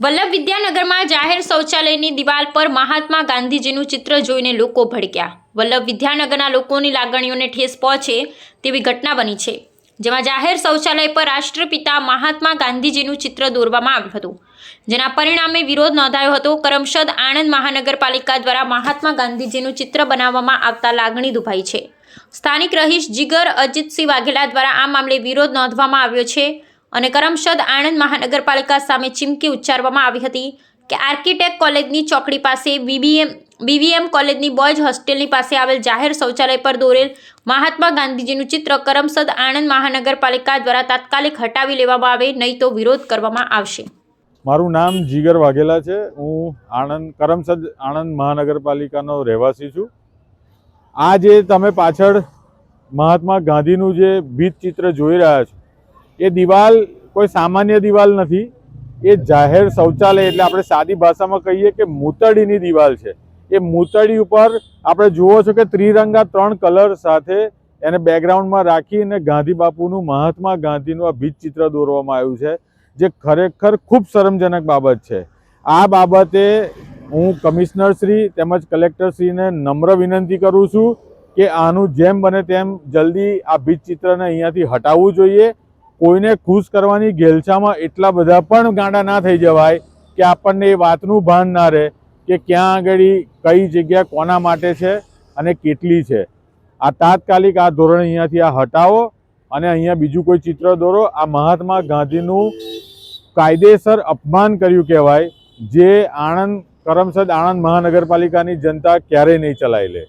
વલ્લભ વિદ્યાનગરમાં જાહેર શૌચાલયની દિવાલ પર મહાત્મા ગાંધીજીનું ચિત્ર જોઈને લોકો ભડક્યા. વલ્લભ વિદ્યાનગરના લોકોની લાગણીઓને ઠેસ પહોંચે તેવી ઘટના બની છે, જેમાં જાહેર શૌચાલય પર રાષ્ટ્રપિતા મહાત્મા ગાંધીજીનું ચિત્ર દોરવામાં આવ્યું હતું. જેના પરિણામે વિરોધ નોંધાયો હતો. કરમસદ આણંદ મહાનગરપાલિકા દ્વારા મહાત્મા ગાંધીજીનું ચિત્ર બનાવવામાં આવતા લાગણી દુભાઈ છે. સ્થાનિક રહીશ જીગર અજીતસિંહ વાઘેલા દ્વારા આ મામલે વિરોધ નોંધવામાં આવ્યો છે. અને કરમસદ આણંદ મહાનગરપાલિકા સામે ચીમકી ઉચ્ચારવામાં આવી હતી કે આર્કિટેક્ટ કોલેજની ચોકડી પાસે બીબીએમ, બીવીએમ કોલેજની બોયઝ હોસ્ટેલની પાસે આવેલ જાહેર શૌચાલય પર દોરેલ મહાત્મા ગાંધીજીનું ચિત્ર કરમસદ આણંદ મહાનગરપાલિકા દ્વારા તાત્કાલિક હટાવી લેવામાં આવે, નહીં તો વિરોધ કરવામાં આવશે. મારું નામ જીગર વાઘેલા છે. હું આણંદ કરમસદ આણંદ મહાનગરપાલિકાનો રહેવાસી છું. આ જે તમે પાછળ મહાત્મા ગાંધીનું જે ભીત ચિત્ર જોઈ રહ્યા છો એ દિવાલ કોઈ સામાન્ય દિવાલ નથી. એ જાહેર શૌચાલય એટલે આપણે સાદી ભાષામાં કહીએ કે મૂતળીની દિવાલ છે. એ મૂતળી ઉપર આપણે જુઓ છો કે ત્રિરંગા ત્રણ કલર સાથે એને બેકગ્રાઉન્ડમાં રાખીને ગાંધી બાપુનું, મહાત્મા ગાંધીનું આ ભીત ચિત્ર દોરવામાં આવ્યું છે, જે ખરેખર ખૂબ શરમજનક બાબત છે. આ બાબતે હું કમિશનર શ્રી તેમજ કલેક્ટર શ્રીને નમ્ર વિનંતી કરું છું કે આનું જેમ બને તેમ જલ્દી આ ભીત ચિત્રને અહીંયાથી હટાવવું જોઈએ. કોઈને ખુશ કરવાની ઘેલછામાં એટલા બધા પણ ગાંડા ના થઈ જવાય કે આપણને એ વાતનું ભાન ના રહે કે ક્યાં આગળ કઈ જગ્યા કોના માટે છે અને કેટલી છે. આ તાત્કાલિક આ ધોરણ અહીંયાથી આ હટાવો અને અહીંયા બીજું કોઈ ચિત્ર દોરો. આ મહાત્મા ગાંધીનું કાયદેસર અપમાન કર્યું કહેવાય, જે આણંદ કરમસદ આણંદ મહાનગરપાલિકાની જનતા ક્યારેય નહીં ચલાવી લે.